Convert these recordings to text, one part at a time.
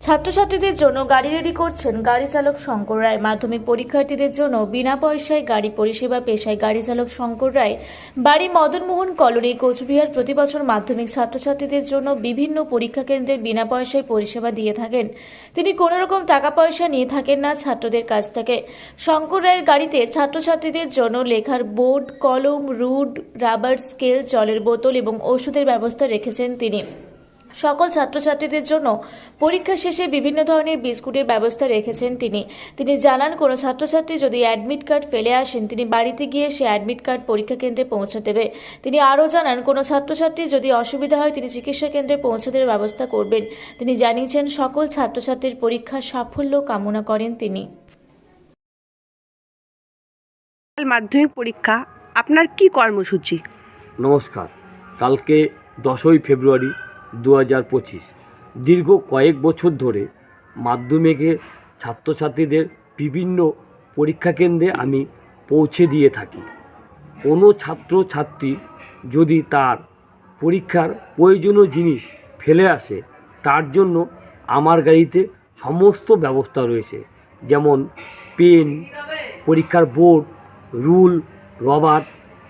ছাত্রছাত্রীদের জন্য গাড়ি রেডি করছেন গাড়ি চালক শঙ্কর রায়। মাধ্যমিক পরীক্ষার্থীদের জন্য বিনা পয়সায় গাড়ি পরিষেবা পেশায় গাড়ি চালক শঙ্কর রায়। বাড়ি মদনমোহন কলোনি, কোচবিহার প্রতি বছর মাধ্যমিক ছাত্রছাত্রীদের জন্য বিভিন্ন পরীক্ষা কেন্দ্রে বিনা পয়সায় পরিষেবা দিয়ে থাকেন। তিনি কোনো রকম টাকা পয়সা নিয়ে থাকেন না ছাত্রদের কাছ থেকে। শঙ্কর রায়ের গাড়িতে ছাত্রছাত্রীদের জন্য লেখার বোর্ড, কলম রুড রাবার, স্কেল, জলের বোতল এবং ওষুধের ব্যবস্থা রেখেছেন তিনি। সকল ছাত্রছাত্রীদের জন্য পরীক্ষা শেষে বিভিন্ন ধরনের বিস্কুটের ব্যবস্থা রেখেছেন তিনি। তিনি জানান কোনো ছাত্রছাত্রী যদি অ্যাডমিট কার্ড ফেলে আসেন তিনি বাড়িতে গিয়ে সে অ্যাডমিট কার্ড পরীক্ষা কেন্দ্রে পৌঁছে দেবে। তিনি আরও জানান কোনো ছাত্রছাত্রী যদি অসুবিধা হয় তিনি চিকিৎসা কেন্দ্রে পৌঁছে দেওয়ার ব্যবস্থা করবেন। তিনি জানিয়েছেন সকল ছাত্রছাত্রীর পরীক্ষার সাফল্য কামনা করেন তিনি। মাধ্যমিক পরীক্ষা আপনার কি কর্মসূচি? নমস্কার। কালকে দশই ফেব্রুয়ারি দু হাজার পঁচিশ। দীর্ঘ কয়েক বছর ধরে মাধ্যমিকের ছাত্রছাত্রীদের বিভিন্ন পরীক্ষা কেন্দ্রে আমি পৌঁছে দিয়ে থাকি। কোনো ছাত্রছাত্রী যদি তার পরীক্ষার প্রয়োজনীয় জিনিস ফেলে আসে, তার জন্য আমার গাড়িতে সমস্ত ব্যবস্থা রয়েছে। যেমন পেন, পরীক্ষার বোর্ড, রুল, রবার,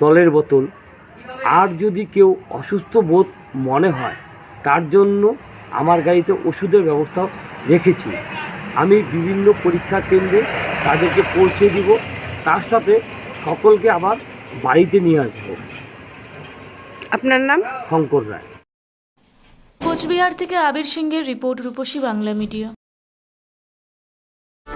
জলের বোতল। আর যদি কেউ অসুস্থ বোধ মনে হয় তার জন্য আমার গাড়িতে ওষুধের ব্যবস্থা রেখেছি। আমি বিভিন্ন পরীক্ষা কেন্দ্রে তাদেরকে পৌঁছে দিব তার সাথে সকলকে আবার বাড়িতে নিয়ে আসব। আপনার নাম? শঙ্কর রায়। কোচবিহার থেকে আবির সিংহের রিপোর্ট রূপসী বাংলা মিডিয়া।